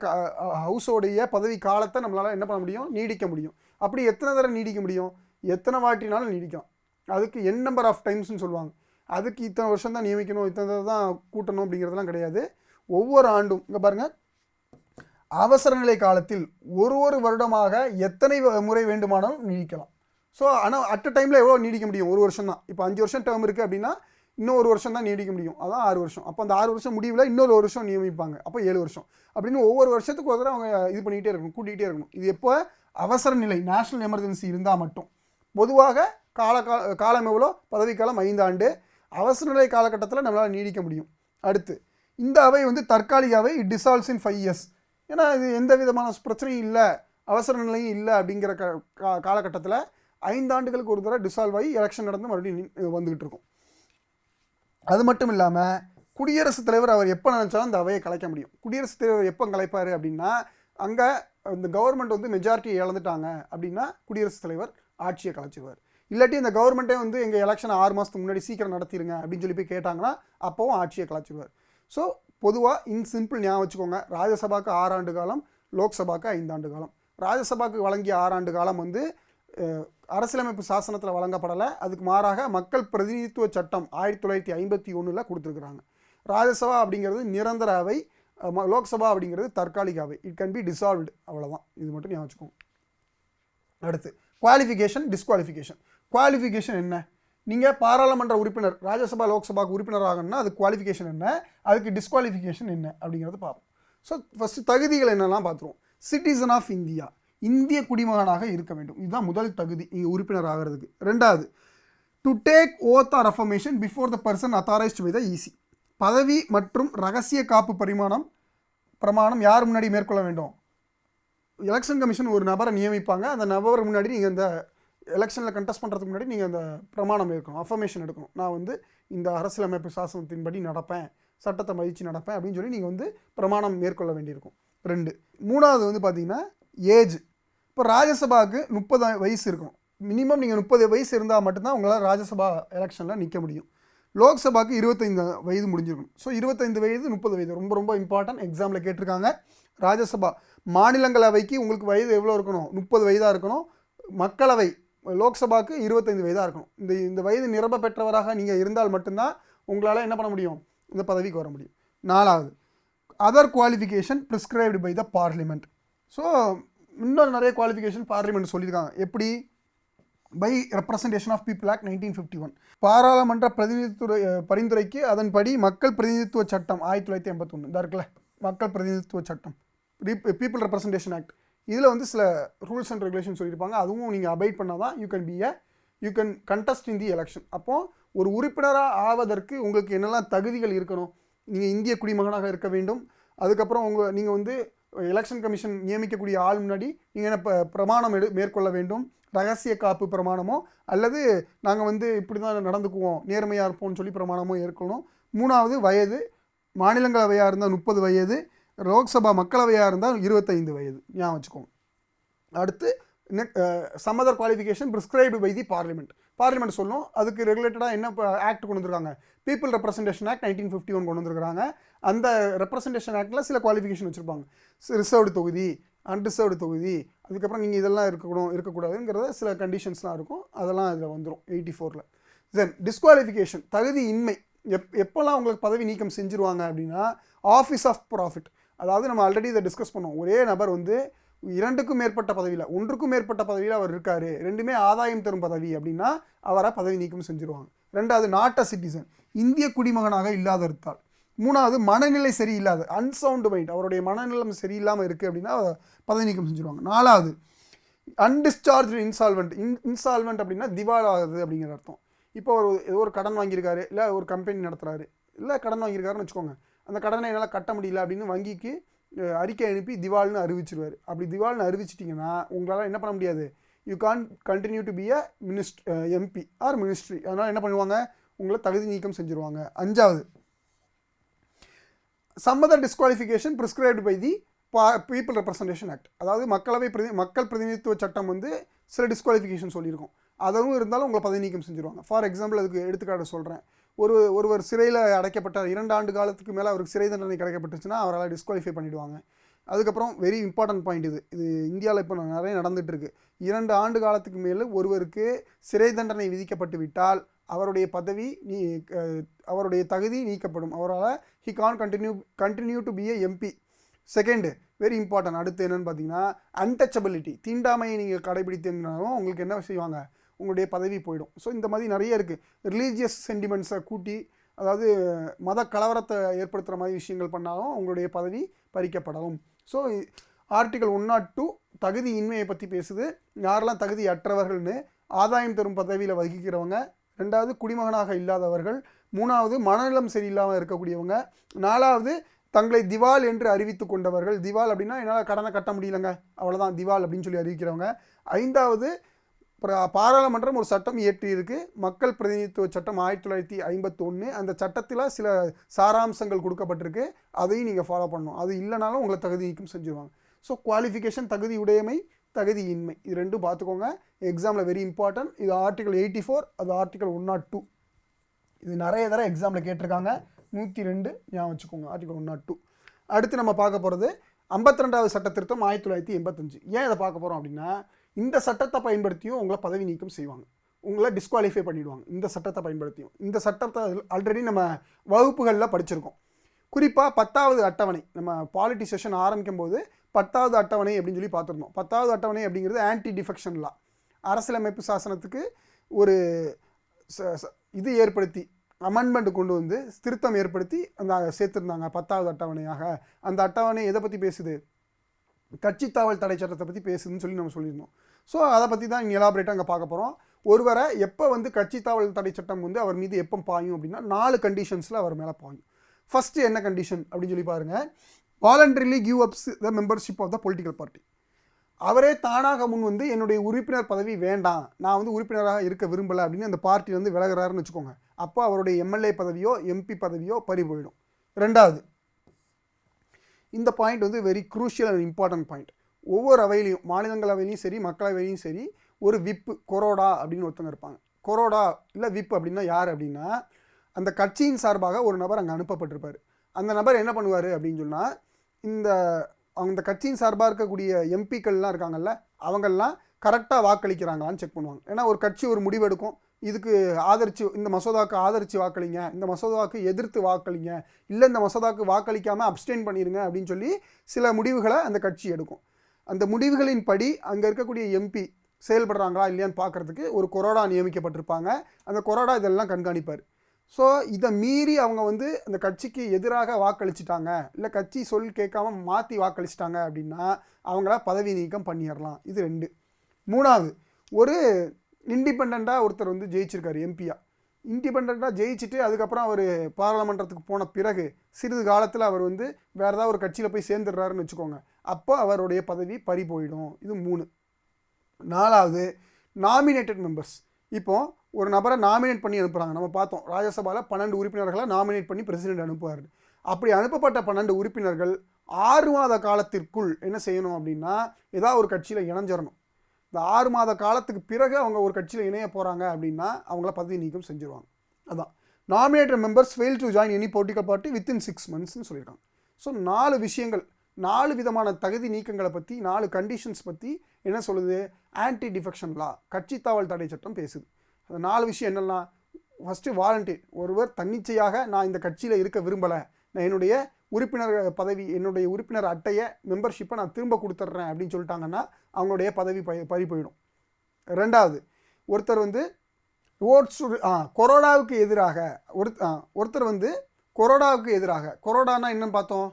ஹவுஸோடைய பதவி காலத்தை நம்மளால் என்ன பண்ண முடியும்? நீடிக்க முடியும். அப்படி எத்தனை தடவை நீடிக்க முடியும்? எத்தனை வாட்டினாலும் நீடிக்கலாம். அதுக்கு என் நம்பர் ஆஃப் டைம்ஸ்னு சொல்லுவாங்க. அதுக்கு இத்தனை வருஷம் தான் நியமிக்கணும் இத்தனை தான் கூட்டணும் அப்படிங்கிறதெல்லாம் கிடையாது. ஒவ்வொரு ஆண்டும் இங்கே பாருங்கள் அவசர நிலை காலத்தில் ஒரு ஒரு வருடமாக எத்தனை வ- முறை வேண்டுமானாலும் நீடிக்கலாம். ஸோ ஆனால் அட் அ டைமில் எவ்வளோ நீடிக்க முடியும்? ஒரு வருஷம் தான். இப்போ அஞ்சு வருஷம் டேர்ம் இருக்குது அப்படின்னா இன்னும் ஒரு வருஷம் தான் நீடிக்க முடியும். அதான் ஆறு வருஷம். அப்போ அந்த ஆறு வருஷம் முடிவில் இன்னொரு ஒரு வருஷம் நியமிப்பாங்க. அப்போ ஏழு வருஷம். அப்படின்னு ஒவ்வொரு வருஷத்துக்கு ஒரு தடவை அவங்க இது பண்ணிக்கிட்டே இருக்கணும் கூட்டிகிட்டே இருக்கணும். இது எப்போ? அவசர நிலை நேஷனல் எமர்ஜென்சி இருந்தால் மட்டும். பொதுவாக கால காலம் எவ்வளோ? பதவிக்காலம் ஐந்து ஆண்டு அவசர நிலை காலகட்டத்தில் நம்மளால் நீடிக்க முடியும். அடுத்து இந்த அவை வந்து தற்காலிக அவை it dissolves in five years ஏன்னா இது எந்த விதமான பிரச்சனையும் இல்லை. அவசர நிலையும் இல்லை அப்படிங்கிற க காலகட்டத்தில் ஐந்தாண்டுகளுக்கு ஒரு தடவை டிசால்வ் ஆகி எலெக்ஷன் நடந்து மறுபடியும் வந்துக்கிட்டு இருக்கும். அது மட்டும் இல்லாமல் குடியரசுத் தலைவர் அவர் எப்போ நினச்சாலும் அந்த அவையை கலைக்க முடியும். குடியரசுத் தலைவர் எப்போ கலைப்பார் அப்படின்னா அங்கே இந்த கவர்மெண்ட் வந்து மெஜாரிட்டி இழந்துட்டாங்க அப்படின்னா குடியரசுத் தலைவர் ஆட்சியை கலைச்சிருவார். இல்லாட்டி இந்த கவர்மெண்ட்டே வந்து எங்கள் எலெக்ஷன் ஆறு மாதத்துக்கு முன்னாடி சீக்கிரம் நடத்திடுங்க அப்படின்னு சொல்லி போய் கேட்டாங்கன்னா அப்போவும் ஆட்சியை கலாச்சிடுவார் ஸோ பொதுவாக இன் சிம்பிள் ஞாபகம் வச்சுக்கோங்க. ராஜ்யசபாக்கு ஆறாண்டு காலம் லோக்சபாக்கு ஐந்தாண்டு காலம். ராஜ்யசபாக்கு வழங்கிய ஆறாண்டு காலம் வந்து அரசியலமைப்பு சாசனத்தில் வழங்கப்படலை. அதுக்கு மாறாக மக்கள் பிரதிநிதித்துவ சட்டம் ஆயிரத்தி தொள்ளாயிரத்தி ஐம்பத்தி ஒன்றில் கொடுத்துருக்குறாங்க. ராஜ்யசபா அப்படிங்கிறது நிரந்தர அவை லோக்சபா அப்படிங்கிறது தற்காலிக அவை. இட் கேன் பி டிசால்வ்டு அவ்வளோதான் இது மட்டும் ஞாபகம் வச்சுக்கோங்க. அடுத்து குவாலிஃபிகேஷன் டிஸ்குவாலிஃபிகேஷன் குவாலிஃபிகேஷன் என்ன? நீங்கள் பாராளுமன்ற உறுப்பினர் ராஜ்யசபா லோக்சபாக்கு உறுப்பினர் ஆகணும்னா அது குவாலிஃபிகேஷன் என்ன? அதுக்கு டிஸ்குவாலிஃபிகேஷன் என்ன? அப்படிங்கிறத பார்ப்போம். ஸோ ஃபஸ்ட்டு தகுதிகள் என்னெல்லாம் பார்த்துருவோம். சிட்டிசன் ஆஃப் இந்தியா இந்திய குடிமகனாக இருக்க வேண்டும். இதுதான் முதல் தகுதி இங்கே உறுப்பினர் ஆகிறதுக்கு. ரெண்டாவது to take oath or affirmation before the person authorised by the EC பதவி மற்றும் ரகசிய காப்பு பரிமாணம் பிரமாணம் யார் முன்னாடி மேற்கொள்ள வேண்டும்? எலெக்ஷன் கமிஷன் ஒரு நபரை நியமிப்பாங்க. அந்த நபர் முன்னாடி நீங்கள் இந்த எலெக்ஷனில் கண்டெஸ்ட் பண்ணுறதுக்கு முன்னாடி நீங்கள் அந்த பிரமாணம் எடுக்கணும் அஃபர்மேஷன் எடுக்கணும். நான் வந்து இந்த அரசியலமைப்பு சாசனத்தின்படி நடப்பேன் சட்டத்தை மதித்து நடப்பேன் அப்படின்னு சொல்லி நீங்கள் வந்து பிரமாணம் மேற்கொள்ள வேண்டியிருக்கும். ரெண்டு. மூணாவது வந்து பார்த்தீங்கன்னா ஏஜ். இப்போ ராஜ்யசபாவுக்கு முப்பது வயசு இருக்கும். மினிமம் நீங்கள் முப்பது வயசு இருந்தால் மட்டும்தான் உங்களால் ராஜ்யசபா எலெக்ஷனில் நிற்க முடியும். லோக்சபாக்கு இருபத்தைந்து வயது முடிஞ்சிருக்கும் ஸோ இருபத்தைந்து வயது முப்பது வயது ரொம்ப ரொம்ப இம்பார்ட்டன்ட் எக்ஸாமில் கேட்டிருக்காங்க. ராஜ்யசபா மாநிலங்களவைக்கு உங்களுக்கு வயது எவ்வளோ இருக்கணும்? முப்பது வயதாக இருக்கணும். மக்களவை லோக்சபாக்கு இருபத்தைந்து வயதாக இருக்கணும். இந்த இந்த வயது நிரம்ப பெற்றவராக நீங்கள் இருந்தால் மட்டும்தான் உங்களால் என்ன பண்ண முடியும்? இந்த பதவிக்கு வர முடியும். நாலாவது other qualification prescribed by the parliament so இன்னொரு நிறைய குவாலிஃபிகேஷன் பார்லிமெண்ட் சொல்லியிருக்காங்க. எப்படி? By representation of people act nineteen fifty one பாராளுமன்ற பிரதிநிதித்துவ பரிந்துரைக்கு அதன்படி மக்கள் பிரதிநிதித்துவ சட்டம் ஆயிரத்தி தொள்ளாயிரத்தி எண்பத்தொன்று இந்த இருக்குல்ல? மக்கள் பிரதிநிதித்துவ சட்டம். பீப்புள் ரெப்ரசன்டேஷன் ஆக்ட் இதில் வந்து சில ரூல்ஸ் அண்ட் ரெகுலேஷன் சொல்லியிருப்பாங்க. அதுவும் நீங்கள் அபைட் பண்ணால் தான் you can be a you can contest in the election அப்போது ஒரு உறுப்பினராக ஆவதற்கு உங்களுக்கு என்னெல்லாம் தகுதிகள் இருக்கணும்? நீங்கள் இந்திய குடிமகனாக இருக்க வேண்டும். அதுக்கப்புறம் உங்கள் நீங்கள் வந்து எலெக்ஷன் கமிஷன் நியமிக்கக்கூடிய ஆள் முன்னாடி நீங்கள் என்ன ப- பிரமாணம் எடு மேற்கொள்ள வேண்டும். ரகசிய காப்பு பிரமாணமோ அல்லது நாங்கள் வந்து இப்படி தான் நடந்துக்குவோம் நேர்மையாக இருப்போம்னு சொல்லி பிரமாணமோ ஏற்கணும். மூணாவது வயது மாநிலங்களவையாக இருந்தால் முப்பது வயது லோக்சபா மக்களவையாக இருந்தால் இருபத்தைந்து வயது. ஞாபகம் வச்சுக்கோங்க. அடுத்து some other qualification prescribed by the parliament parliament சொல்லும் அதுக்கு ரெகுலேட்டடாக என்ன ஆக்ட் கொண்டு வந்திருக்காங்க? People representation act nineteen fifty one கொண்டு வந்திருக்காங்க அந்த ரெப்ரசன்டேஷன் ஆக்டில் சில குவாலிஃபிகேஷன் வச்சுருப்பாங்க. ரிசர்வ்டு தொகுதி அன்ரிசர்வ்டு தொகுதி அதுக்கப்புறம் நீங்கள் இதெல்லாம் இருக்கக்கூடும் இருக்கக்கூடாதுங்கிறத சில கண்டிஷன்ஸ்லாம் இருக்கும். அதெல்லாம் இதில் வந்துடும் எயிட்டி ஃபோரில் தென் டிஸ்குவாலிஃபிகேஷன் தகுதி இன்மை எப் எப்போல்லாம் உங்களுக்கு பதவி நீக்கம் செஞ்சுருவாங்க அப்படின்னா ஆஃபீஸ் ஆஃப் ப்ராஃபிட் அதாவது நம்ம ஆல்ரெடி இதை டிஸ்கஸ் பண்ணோம். ஒரே நபர் வந்து இரண்டுக்கும் மேற்பட்ட பதவியில் ஒன்றுக்கும் மேற்பட்ட பதவியில் அவர் இருக்கார். ரெண்டுமே ஆதாயம் தரும் பதவி அப்படின்னா அவரை பதவி நீக்கம் செஞ்சுருவாங்க. ரெண்டாவது நாட் அ சிட்டிசன் இந்திய குடிமகனாக இல்லாத இருந்தால் மூணாவது மனநிலை சரியில்லாத அன்சவுண்டு மைண்ட் அவருடைய மனநிலம் சரியில்லாமல் இருக்குது அப்படின்னா பதவி நீக்கம் செஞ்சுருவாங்க. நாலாவது அன்டிஸ்சார்ஜ் இன்சால்வெண்ட் இன் இன்சால்வெண்ட் அப்படின்னா திவாலாகுது அப்படிங்கிற அர்த்தம். இப்போ ஒரு ஏதோ ஒரு கடன் வாங்கியிருக்காரு இல்லை ஒரு கம்பெனி நடத்துகிறாரு இல்லை கடன் வாங்கியிருக்காருன்னு வச்சுக்கோங்க. அந்த கடனை என்னால் கட்ட முடியல அப்படின்னு வங்கிக்கு அறிக்கை அனுப்பி திவால்னு அறிவிச்சிருவார். அப்படி திவால்னு அறிவிச்சிட்டிங்கன்னா உங்களால் என்ன பண்ண முடியாது. You can continue to be a minister MP or ministry அதனால் என்ன பண்ணுவாங்க? உங்களை தகுதி நீக்கம் செஞ்சுருவாங்க. அஞ்சாவது சம்மதர் டிஸ்குவாலிஃபிகேஷன் ப்ரிஸ்கிரைப்டு பை தி பா பீப்புள் ரெப்ரசன்டேஷன் ஆக்ட் அதாவது மக்களவை பிரதி மக்கள் பிரதிநிதித்துவ சட்டம் வந்து சில டிஸ்குவாலிஃபிகேஷன் சொல்லியிருக்கும். அதுவும் இருந்தாலும் உங்களை பதவி நீக்கம் செஞ்சுருவாங்க. ஃபார் எக்ஸாம்பிள் அதுக்கு எடுத்துக்காட்டு சொல்கிறேன் ஒரு ஒருவர் சிறையில் அடைக்கப்பட்டார். இரண்டு ஆண்டு காலத்துக்கு மேலே அவருக்கு சிறை தண்டனை கிடைக்கப்பட்டுச்சுன்னா அவரால் டிஸ்குவாலிஃபை பண்ணிடுவாங்க. அதுக்கப்புறம் வெரி இம்பார்ட்டன்ட் பாயிண்ட் இது. இது இந்தியாவில் இப்போ நிறைய நடந்துகிட்ருக்கு இரண்டு ஆண்டு காலத்துக்கு மேலே ஒருவருக்கு சிறை தண்டனை விதிக்கப்பட்டு விட்டால் அவருடைய பதவி நீ அவருடைய தகுதி நீக்கப்படும். அவரால் he can't continue continue to be a MP second very important அடுத்து என்னென்னு பார்த்தீங்கன்னா அன்டச்சபிலிட்டி தீண்டாமையை நீங்கள் கடைபிடித்தீங்கனாலும் உங்களுக்கு என்ன செய்வாங்க? உங்களுடைய பதவி போயிடும். ஸோ இந்த மாதிரி நிறைய இருக்குது ரிலீஜியஸ் சென்டிமெண்ட்ஸை கூட்டி அதாவது மத கலவரத்தை ஏற்படுத்துகிற மாதிரி விஷயங்கள் பண்ணாலும் உங்களுடைய பதவி பறிக்கப்படலாம். So article one not two தகுதி இன்மையை பற்றி பேசுது. யாரெல்லாம் தகுதி அற்றவர்கள்னு ஆதாயம் தரும் பதவியில் வகிக்கிறவங்க ரெண்டாவது குடிமகனாக இல்லாதவர்கள் மூணாவது மனநலம் சரியில்லாமல் இருக்கக்கூடியவங்க நாலாவது தங்களை திவால் என்று அறிவித்து கொண்டவர்கள். திவால் அப்படின்னா என்னால் கடனை கட்ட முடியலங்க. அவ்வளோதான் திவால் அப்படின்னு சொல்லி அறிவிக்கிறவங்க. ஐந்தாவது பாராளுமன்றம் ஒரு சட்டம் இயற்றியிருக்கு. மக்கள் பிரதிநிதித்துவ சட்டம் ஆயிரத்தி தொள்ளாயிரத்தி ஐம்பத்தொன்று அந்த சட்டத்தில் சில சாராம்சங்கள் கொடுக்கப்பட்டிருக்கு. அதையும் நீங்கள் ஃபாலோ பண்ணணும். அது இல்லைனாலும் உங்களை தகுதி நீக்கம் செஞ்சுருவாங்க. ஸோ குவாலிஃபிகேஷன் தகுதி உடையமை தகுதி இன்மை. இது ரெண்டும் பார்த்துக்கோங்க. எக்ஸாமில் வெரி இம்பார்ட்டன்ட் இது ஆர்டிகல் எயிட்டி ஃபோர் அது ஆர்டிகல் ஒன் நாட் டூ இது நிறைய தடவை எக்ஸாமில் கேட்டிருக்காங்க. நூற்றி ரெண்டு ஞாபகம் வச்சுக்கோங்க ஆர்டிகல் ஒன் நாட் டூ அடுத்து நம்ம பார்க்க போகிறது ஐம்பத்தி ரெண்டாவது சட்ட திருத்தம் ஆயிரத்தி தொள்ளாயிரத்தி எண்பத்தஞ்சு. ஏன் இதை பார்க்க போகிறோம் அப்படின்னா இந்த சட்டத்தை பயன்படுத்தியும் உங்களை பதவி நீக்கம் செய்வாங்க. உங்களை டிஸ்குவாலிஃபை பண்ணிடுவாங்க. இந்த சட்டத்தை பயன்படுத்தியும். இந்த சட்டத்தை ஆல்ரெடி நம்ம வகுப்புகளில் படிச்சிருக்கோம். குறிப்பாக பத்தாவது அட்டவணை. நம்ம பாலிட்டி செஷன் ஆரம்பிக்கும் போது பத்தாவது அட்டவணை அப்படின்னு சொல்லி பார்த்துருந்தோம். பத்தாவது அட்டவணை அப்படிங்கிறது ஆன்டி டிஃபெக்ஷன் லா அரசியலமைப்பு சாசனத்துக்கு ஒரு ச- இது ஏற்படுத்தி அமெண்ட்மெண்ட் கொண்டு வந்து திருத்தம் ஏற்படுத்தி அந்த சேர்த்துருந்தாங்க பத்தாவது அட்டவணையாக. அந்த அட்டவணை எதை பற்றி பேசுது? கட்சி தாவல் தடை சட்டத்தை பற்றி பேசுதுன்னு சொல்லி நம்ம சொல்லியிருந்தோம். ஸோ அதை பற்றி தான் இங்கே எலாபரேட்டாக அங்கே பார்க்க போகிறோம் ஒருவரை எப்போ வந்து கட்சி தாவல் தடை சட்டம் வந்து அவர் மீது எப்போ பாயும் அப்படின்னா நாலு கண்டிஷன்ஸில் அவர் மேலே பாயும். ஃபஸ்ட்டு என்ன கண்டிஷன் அப்படின்னு சொல்லி பாருங்கள் voluntarily give ups the membership of the political party அவரே தானாக முன் வந்து என்னுடைய உறுப்பினர் பதவி வேண்டாம் நான் வந்து உறுப்பினராக இருக்க விரும்பலை அப்படின்னு அந்த பார்ட்டி வந்து விலகிறாருன்னு வச்சுக்கோங்க. அப்போ அவருடைய எம்எல்ஏ பதவியோ எம்பி பதவியோ பறி போயிடும். ரெண்டாவது இந்த பாயிண்ட் வந்து very crucial and important point ஒவ்வொரு அவையிலையும் மாநிலங்களவையிலையும் சரி மக்களவையிலையும் சரி ஒரு விப்பு கொரோடா அப்படின்னு ஒருத்தவங்க இருப்பாங்க. கொரோடா இல்லை விப் அப்படின்னா யார் அப்படின்னா அந்த கட்சியின் சார்பாக ஒரு நபர் அங்கே அனுப்பப்பட்டிருப்பார். அந்த நபர் என்ன பண்ணுவார் அப்படின்னு சொன்னால் இந்த அந்த கட்சியின் சார்பாக இருக்கக்கூடிய எம்பிக்கள்லாம் இருக்காங்கல்ல அவங்கெல்லாம் கரெக்டாக வாக்களிக்கிறாங்களான்னு செக் பண்ணுவாங்க. ஏன்னா ஒரு கட்சி ஒரு முடிவு எடுக்கும் இதுக்கு ஆதரிச்சு இந்த மசோதாவுக்கு ஆதரித்து வாக்களிங்க இந்த மசோதாவுக்கு எதிர்த்து வாக்களிங்க இல்லை இந்த மசோதாவுக்கு வாக்களிக்காமல் அப்ஸ்டெயின் பண்ணிடுங்க அப்படின்னு சொல்லி சில முடிவுகளை அந்த கட்சி எடுக்கும். அந்த முடிவுகளின் படி அங்கே இருக்கக்கூடிய எம்பி செயல்படுறாங்களா இல்லையான்னு பார்க்குறதுக்கு ஒரு கொரோடா நியமிக்கப்பட்டிருப்பாங்க. அந்த கொரோடா இதெல்லாம் கண்காணிப்பார். ஸோ இதை மீறி அவங்க வந்து அந்த கட்சிக்கு எதிராக வாக்களிச்சிட்டாங்க. இல்லை கட்சி சொல் கேட்காம மாற்றி வாக்களிச்சிட்டாங்க அப்படின்னா அவங்கள பதவி நீக்கம் பண்ணிடலாம். இது ரெண்டு. மூணாவது ஒரு இண்டிபெண்ட்டாக ஒருத்தர் வந்து ஜெயிச்சிருக்காரு எம்பியா இண்டிபெண்ட்டாக ஜெயிச்சுட்டு அதுக்கப்புறம் அவர் பாராளுமன்றத்துக்கு போன பிறகு சிறிது காலத்தில் அவர் வந்து வேறு ஏதாவது ஒரு கட்சியில் போய் சேர்ந்துடுறாருன்னு வச்சுக்கோங்க. அப்போ அவருடைய பதவி பறி போயிடும். இது மூணு. நாலாவது நாமினேட்டட் மெம்பர்ஸ் இப்போது ஒரு நபரை நாமினேட் பண்ணி அனுப்புகிறாங்க நம்ம பார்த்தோம் ராஜ்யசபாவில் பன்னெண்டு உறுப்பினர்களை நாமினேட் பண்ணி பிரசிடென்ட் அனுப்புவார். அப்படி அனுப்பப்பட்ட பன்னெண்டு உறுப்பினர்கள் ஆறு மாத காலத்திற்குள் என்ன செய்யணும் அப்படின்னா ஏதாவது ஒரு கட்சியில் இணைஞ்சிடணும் இந்த ஆறு மாத காலத்துக்கு பிறகு அவங்க ஒரு கட்சியில் இணைய போகிறாங்க அப்படின்னா அவங்கள பதவி நீக்கம் செஞ்சுருவாங்க. அதான். Nominated members fail to join any political party within six மந்த்ஸ்னு சொல்லியிருக்காங்க. ஸோ நாலு விஷயங்கள். நாலு விதமான தகுதி நீக்கங்களை பற்றி நாலு கண்டிஷன்ஸ் பற்றி என்ன சொல்லுது? ஆன்டி டிஃபெக்ஷன் லா கட்சி தாவல் தடை சட்டம் பேசுது. அந்த நாலு விஷயம் என்னெல்லாம் ஃபஸ்ட்டு வாலண்டியர் ஒருவர் தன்னிச்சையாக நான் இந்த கட்சியில் இருக்க விரும்பலை நான் என்னுடைய உறுப்பினர் பதவி என்னுடைய உறுப்பினர் அட்டையை மெம்பர்ஷிப்பை நான் திரும்ப கொடுத்துட்றேன் அப்படின்னு சொல்லிட்டாங்கன்னா அவங்களுடைய பதவி ப பறி போயிடும். ரெண்டாவது ஒருத்தர் வந்து ஓட்ஸ் ஆ கொரோனாவுக்கு எதிராக ஒரு ஆ, ஒருத்தர் வந்து கொரோனாவுக்கு எதிராக கொரோனானா என்னன்னு பார்த்தோம்?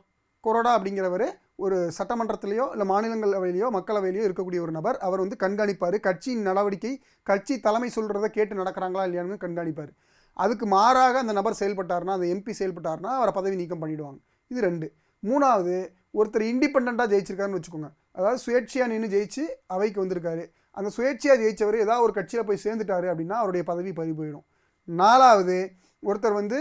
கொரோடா அப்படிங்கிறவர் ஒரு சட்டமன்றத்திலேயோ இல்லை மாநிலங்களவையிலையோ மக்களவையிலையோ இருக்கக்கூடிய ஒரு நபர். அவர் வந்து கண்காணிப்பார். கட்சியின் நடவடிக்கை கட்சி தலைமை சொல்கிறத கேட்டு நடக்கிறாங்களா இல்லையான்னு கண்காணிப்பார். அதுக்கு மாறாக அந்த நபர் செயல்பட்டார்னா அந்த எம்பி செயல்பட்டார்னா அவரை பதவி நீக்கம் பண்ணிவிடுவாங்க இது ரெண்டு. மூணாவது ஒருத்தர் இண்டிபெண்ட்டாக ஜெயிச்சிருக்காருன்னு வச்சுக்கோங்க. அதாவது சுயேட்சையாக நின்று ஜெயிச்சு அவைக்கு வந்திருக்காரு. அந்த சுயேட்சையாக ஜெயிச்சவர் ஏதாவது ஒரு கட்சியில் போய் சேர்ந்துட்டாரு அப்படின்னா அவருடைய பதவி பறி போயிடும் நாலாவது ஒருத்தர் வந்து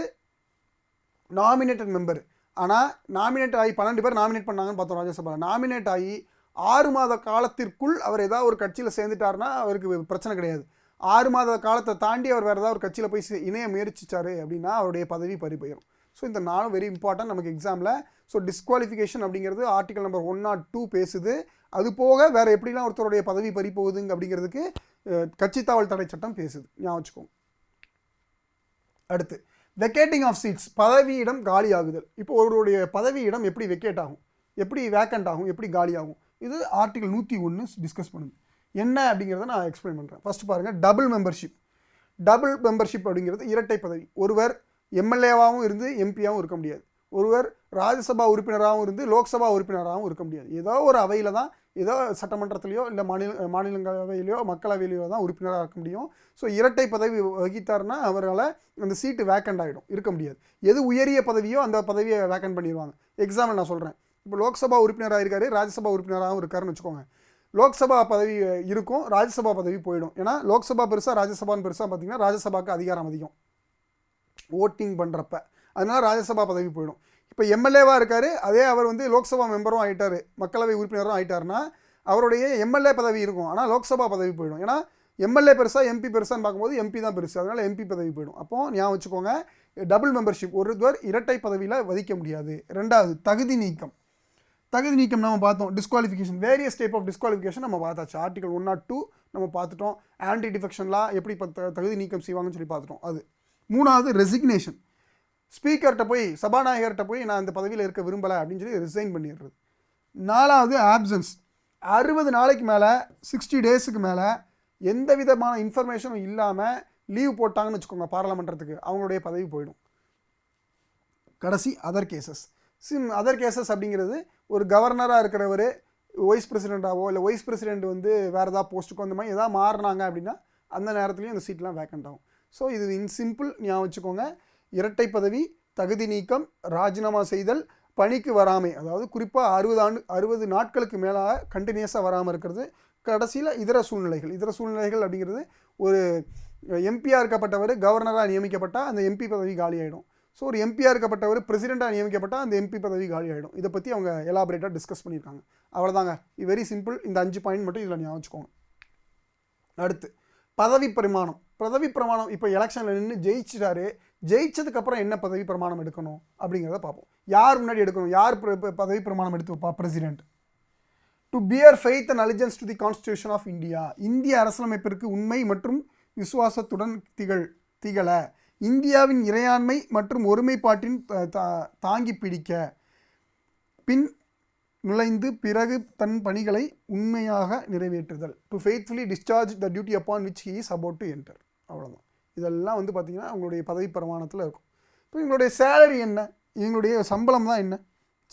நாமினேட்டட் மெம்பர் ஆனால் நாமினேட் ஆகி பன்னெண்டு பேர் நாமினேட் பண்ணாங்கன்னு பார்த்தோம் ராஜ்யசபாவில் நாமினேட் ஆகி ஆறு மாத காலத்திற்குள் அவர் ஏதாவது ஒரு கட்சியில் சேர்ந்துட்டாருன்னா அவருக்கு பிரச்சனை கிடையாது. ஆறு மாத காலத்தை தாண்டி அவர் வேறு ஏதாவது ஒரு கட்சியில் போய் இணைய முயற்சிச்சார் அப்படின்னா அவருடைய பதவி பறி போயிடும் ஸோ இந்த நாளும் வெரி இம்பார்ட்டன்ட் நமக்கு எக்ஸாமில் ஸோ டிஸ்குவாலிஃபிகேஷன் அப்படிங்கிறது article number one not two பேசுது. அது போக வேறு எப்படிலாம் ஒருத்தருடைய பதவி பறி போகுதுங்க அப்படிங்கிறதுக்கு கட்சி கட்சித்தாவல் தடை சட்டம் பேசுது. ஞாபகம் வச்சுக்கோங்க. அடுத்து வெக்கேட்டிங் ஆஃப் சீட்ஸ் பதவியிடம் காலியாகுதல். இப்போ ஒருவருடைய பதவியிடம் எப்படி வெக்கேட் ஆகும் எப்படி வேக்கண்ட் ஆகும்? எப்படி காலியாகும்? இது ஆர்டிகல் நூற்றி ஒன்று டிஸ்கஸ் பண்ணுது. என்ன அப்படிங்கிறத நான் எக்ஸ்பிளைன் பண்ணுறேன் ஃபர்ஸ்ட் பாருங்கள் டபுள் மெம்பர்ஷிப் டபுள் மெம்பர்ஷிப் அப்படிங்கிறது இரட்டை பதவி. ஒருவர் எம்எல்ஏவாகவும் இருந்து எம்பியாகவும் இருக்க முடியாது. ஒருவர் ராஜ்யசபா உறுப்பினராகவும் இருந்து லோக்சபா உறுப்பினராகவும் இருக்க முடியாது. ஏதோ ஒரு அவையில் தான் ஏதோ சட்டமன்றத்திலையோ இல்லை மாநில மாநிலங்களவையிலையோ மக்களவையிலையோ தான் உறுப்பினராக இருக்க முடியும். ஸோ இரட்டை பதவி வகித்தார்னா அவரால் அந்த சீட்டு வேக்கண்ட் ஆகிடும் இருக்க முடியாது. எது உயரிய பதவியோ அந்த பதவியை வேக்கண்ட் பண்ணிடுவாங்க. எக்ஸாம்பிள் நான் சொல்கிறேன் இப்போ லோக்சபா உறுப்பினராக இருக்காரு ராஜ்யசபா உறுப்பினராகவும் இருக்காருன்னு வச்சுக்கோங்க. லோக்சபா பதவி இருக்கும் ராஜ்யசபா பதவி போயிடும். ஏன்னா லோக்சபா பெருசாக ராஜ்யசபான்னு பெருசாக பார்த்தீங்கன்னா ராஜ்யசபாவுக்கு அதிகாரம் அதிகம். ஓட்டிங் பண்ணுறப்ப அதனால் ராஜ்யசபா பதவி போயிடும். இப்போ எம்எல்ஏவாக இருக்கார் அதே அவர் வந்து லோக்சபா மெம்பரும் ஆகிட்டார் மக்களவை உறுப்பினரும் ஆகிட்டார்னா அவருடைய எம்எல்ஏ பதவி இருக்கும். ஆனால் லோக்சபா பதவி போயிடும். ஏன்னா எம்எல்ஏ பெருசாக எம்பி பெருசான்னு பார்க்கும்போது எம்பி தான் பெருசு. அதனால் எம்பி பதவி போயிடும். அப்போது ஞாபகம் வச்சுக்கோங்க டபுள் மெம்பர்ஷிப் ஒருவர் இரட்டை பதவியில் வதிக்க முடியாது. ரெண்டாவது தகுதி நீக்கம். தகுதி நீக்கம் நம்ம பார்த்தோம். Disqualification various type of disqualification நம்ம பார்த்தாச்சு. ஆர்டிகல் ஒன் நாட் டூ நம்ம பார்த்துட்டோம். ஆன்டி டிஃபெக்ஷன்லாம் எப்படி த- தகுதி நீக்கம் செய்வாங்கன்னு சொல்லி பார்த்துட்டோம். அது. மூணாவது ரெசிக்னேஷன் ஸ்பீக்கர்கிட்ட போய் சபாநாயகர்கிட்ட போய் நான் இந்த பதவியில் இருக்க விரும்பலை அப்படின்னு சொல்லி ரிசைன் பண்ணிடுறது. நாலாவது ஆப்சன்ஸ் அறுபது நாளைக்கு மேலே சிக்ஸ்டி டேஸுக்கு மேலே எந்த விதமான இன்ஃபர்மேஷனும் இல்லாமல் லீவ் போட்டாங்கன்னு வச்சுக்கோங்க பாராளுமன்றத்துக்கு. அவங்களுடைய பதவி போயிடும். கடைசி other cases some other cases அப்படிங்கிறது ஒரு கவர்னராக இருக்கிறவர் வைஸ் பிரசிடெண்ட்டாவோ இல்லை வைஸ் பிரசிடெண்ட் வந்து வேறு ஏதாவது போஸ்ட்டுக்கோ அந்த மாதிரி எதாவது மாறினாங்க அப்படின்னா அந்த நேரத்துலையும் அந்த சீட்லாம் வேக்கண்ட் ஆகும். ஸோ இது இன் சிம்பிள் ஞாபகம் வச்சுக்கோங்க. இரட்டை பதவி தகுதி நீக்கம் ராஜினாமா செய்தல் பணிக்கு வராமை. அதாவது குறிப்பாக அறுபது ஆண்டு அறுபது நாட்களுக்கு மேலாக கண்டினியூஸாக வராமல் இருக்கிறது. கடைசியில் இதர சூழ்நிலைகள். இதர சூழ்நிலைகள் அப்படிங்கிறது ஒரு எம்பியாக இருக்கப்பட்டவர் கவர்னராக நியமிக்கப்பட்டால் அந்த எம்பி பதவி காலியாயிடும் ஸோ ஒரு எம்பியாக இருக்கப்பட்டவர் பிரசிடெண்ட்டாக நியமிக்கப்பட்டால் அந்த எம்பி பதவி காலியாயிடும் இதை பற்றி அவங்க எலாபரேட்டாக டிஸ்கஸ் பண்ணியிருக்காங்க. அவ்வளோதாங்க இது வெரி சிம்பிள் இந்த அஞ்சு பாயிண்ட் மட்டும் இதில் ஞாபகம் வச்சுக்கோங்க. அடுத்து பதவி பரிமாணம். பதவி பிரமாணம் இப்போ எலெக்ஷனில் நின்று ஜெயிச்சிட்டாரு ஜெயிச்சதுக்கப்புறம் என்ன பதவி பிரமாணம் எடுக்கணும் அப்படிங்கிறத பார்ப்போம். யார் முன்னாடி எடுக்கணும்? யார் பிர- பதவி பிரமாணம் எடுத்து வைப்பா? President to bear faith and allegiance to the constitution of India இந்திய அரசியலமைப்பிற்கு உண்மை மற்றும் விசுவாசத்துடன் திகழ் திகழ. இந்தியாவின் இறையாண்மை மற்றும் ஒருமைப்பாட்டின் தா- தாங்கி பிடிக்க. பின் நுழைந்து பிறகு தன் பணிகளை உண்மையாக நிறைவேற்றுதல். To faithfully discharge the duty upon which he is about to enter அவ்வளோதான் இதெல்லாம் வந்து பார்த்திங்கன்னா அவங்களுடைய பதவி பிரமாணத்தில் இருக்கும். இப்போ இவங்களுடைய சேலரி என்ன? இவங்களுடைய சம்பளம் தான் என்ன?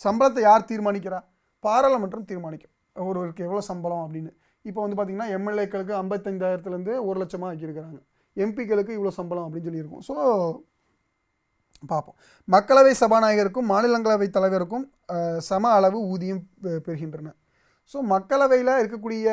சம்பளத்தை யார் தீர்மானிக்கிறா? பாராளுமன்றம் தீர்மானிக்கும். ஒருவருக்கு எவ்வளோ சம்பளம் அப்படின்னு. இப்போ வந்து பார்த்திங்கன்னா எம்எல்ஏக்களுக்கு ஐம்பத்தஞ்சாயிரத்துலேருந்து ஒரு லட்சமாக ஆக்கியிருக்கிறாங்க. எம்பிக்களுக்கு இவ்வளோ சம்பளம் அப்படின்னு சொல்லியிருக்கோம். ஸோ பார்ப்போம் மக்களவை சபாநாயகருக்கும் மாநிலங்களவை தலைவருக்கும் சம அளவு ஊதியம் பெ- பெறுகின்றன. ஸோ மக்களவையில் இருக்கக்கூடிய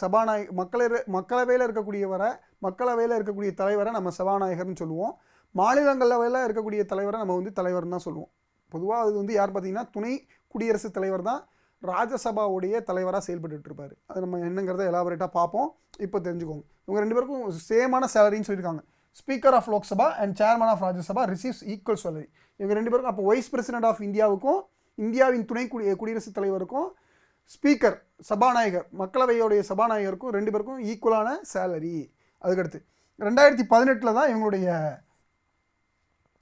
சபாநாயக மக்களவை மக்களவையில் இருக்கக்கூடியவரை மக்களவையில் இருக்கக்கூடிய தலைவரை நம்ம சபாநாயகர்னு சொல்லுவோம். மாநிலங்களவையில் இருக்கக்கூடிய தலைவரை நம்ம வந்து தலைவர்னு தான் சொல்லுவோம். பொதுவாக அது வந்து யார் பார்த்தீங்கன்னா துணை குடியரசுத் தலைவர் தான் ராஜ்யசபாவுடைய தலைவராக செயல்பட்டு இருப்பார். அது நம்ம என்னங்கிறத எலாபரேட்டாக பார்ப்போம். இப்போ தெரிஞ்சுக்கோங்க. இவங்க ரெண்டு பேருக்கும் சேமான சேலரின்னு சொல்லியிருக்காங்க. Speaker of Lok Sabha and chairman of Rajya Sabha receives equal salary இவங்க ரெண்டு பேருக்கும் அப்போ வைஸ் பிரசிடென்ட் ஆஃப் இந்தியாவுக்கும் இந்தியாவின் துணை குடி குடியரசுத் தலைவருக்கும் ஸ்பீக்கர் சபாநாயகர் மக்களவையோடைய சபாநாயகருக்கும் ரெண்டு பேருக்கும் ஈக்குவலான சேலரி அதுக்கடுத்து ரெண்டாயிரத்தி பதினெட்டில் தான் இவங்களுடைய